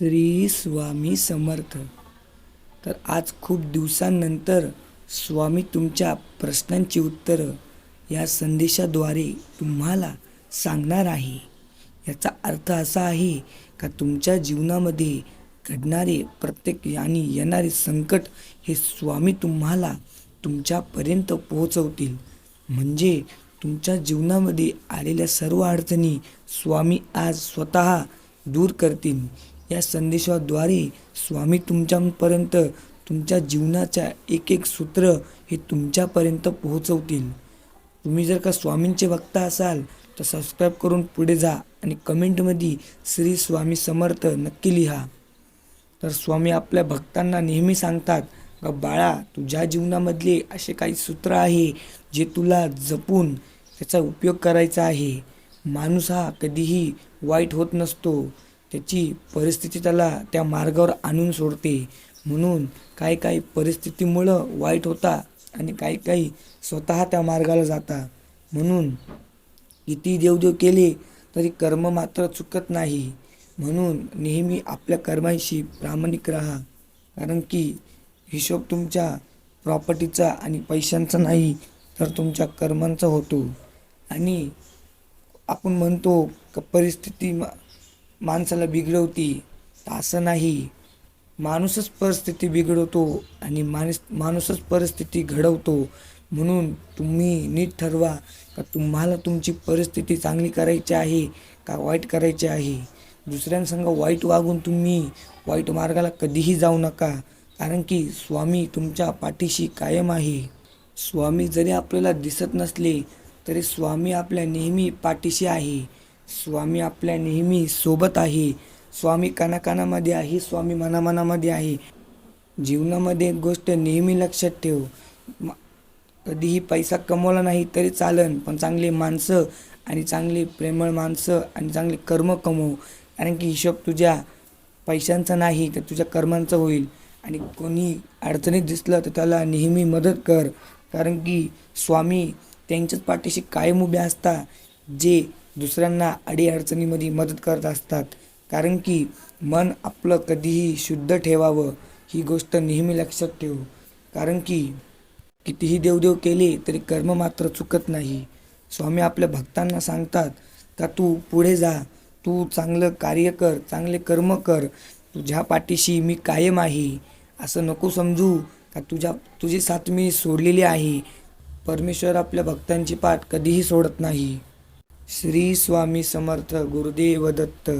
श्री स्वामी समर्थ. तर आज खूप दिवसांनंतर स्वामी तुमच्या प्रश्नांची उत्तरं या संदेशाद्वारे तुम्हाला सांगणार आहे. याचा अर्थ असा आहे का तुमच्या जीवनामध्ये घडणारे प्रत्येक आणि येणारे संकट हे स्वामी तुम्हाला तुमच्यापर्यंत पोहोचवतील. म्हणजे तुमच्या जीवनामध्ये आलेल्या सर्व अडचणी स्वामी आज स्वतः दूर करतील. या संदेशाद्वारे स्वामी तुमच्यापर्यंत तुमच्या जीवनाच्या एक एक सूत्र हे तुमच्यापर्यंत पोहोचवतील. तुम्ही जर का स्वामींचे वक्ता असाल तर सबस्क्राईब करून पुढे जा आणि कमेंटमध्ये श्री स्वामी समर्थ नक्की लिहा. तर स्वामी आपल्या भक्तांना नेहमी सांगतात का बाळा तुझ्या जीवनामधले असे काही सूत्र आहे जे तुला जपून त्याचा उपयोग करायचा आहे. माणूस हा कधीही वाईट होत नसतो. त्याची परिस्थिती त्याला त्या मार्गावर आणून सोडते. म्हणून काही काही परिस्थितीमुळं वाईट होता आणि काही काही स्वतः त्या मार्गाला जाता. म्हणून किती देवदेव केले तरी कर्म मात्र चुकत नाही. म्हणून नेहमी आपल्या कर्मांशी प्रामाणिक राहा. कारण की हिशोब तुमच्या प्रॉपर्टीचा आणि पैशांचा नाही तर तुमच्या कर्मांचा होतो. आणि आपण म्हणतो का परिस्थिती माणसाला बिघडवती असं नाही. माणूसच परिस्थिती बिघडवतो आणि माणूस माणूसच परिस्थिती घडवतो. म्हणून तुम्ही नीट ठरवा का तुम्हाला तुमची परिस्थिती चांगली करायची आहे का वाईट करायची आहे? दुसऱ्यांसंग वाईट वागून तुम्ही वाईट मार्गाला कधीही जाऊ नका कारण की स्वामी तुमच्या पाठीशी कायम आहे. स्वामी जरी आपल्याला दिसत नसले तरी स्वामी आपल्या नेहमी पाठीशी आहे. स्वामी आपल्या नेहमी सोबत आहे. स्वामी कानाकानामध्ये आहे स्वामी मनामनामध्ये आहे. जीवनामध्ये एक गोष्ट नेहमी लक्षात ठेव. कधीही पैसा कमवला नाही तरी चालन पण चांगली माणसं आणि चांगली प्रेमळ माणसं आणि चांगले कर्म कमव. कारण की हिशोब तुझ्या पैशांचा नाही तर तुझ्या कर्मांचा होईल. आणि कोणी अडचणीत दिसलं तर त्याला नेहमी मदत कर. कारण की स्वामी त्यांच्याच पाठीशी कायम उभे असता जे दुसऱ्यांना अडीअडचणीमध्ये मदत करत असतात. कारण की मन आपलं कधीही शुद्ध ठेवावं ही गोष्ट नेहमी लक्षात ठेव. कारण की कितीही देवदेव केले तरी कर्म मात्र चुकत नाही. स्वामी आपल्या भक्तांना सांगतात का तू पुढे जा तू चांगलं कार्य कर चांगले कर्म कर तुझ्या पाठीशी मी कायम आहे. असं नको समजू का तुझ्या तुझी साथ मी सोडलेली आहे. परमेश्वर आपल्या भक्तांची पाठ कधीही सोडत नाही. श्री स्वामी समर्थ गुरुदेव दत्त.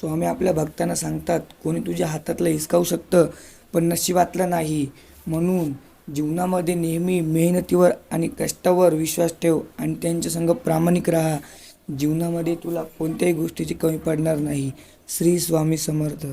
स्वामी आपल्या भक्तांना सांगतात कोणी तुझ्या हातातलं हिसकावू शकतं पण नशिबातलं नाही. म्हणून जीवनामध्ये नेहमी मेहनतीवर आणि कष्टावर विश्वास ठेव आणि त्यांच्या संग प्रामाणिक राहा. जीवनामध्ये तुला कोणत्याही गोष्टीची कमी पडणार नाही. श्री स्वामी समर्थ.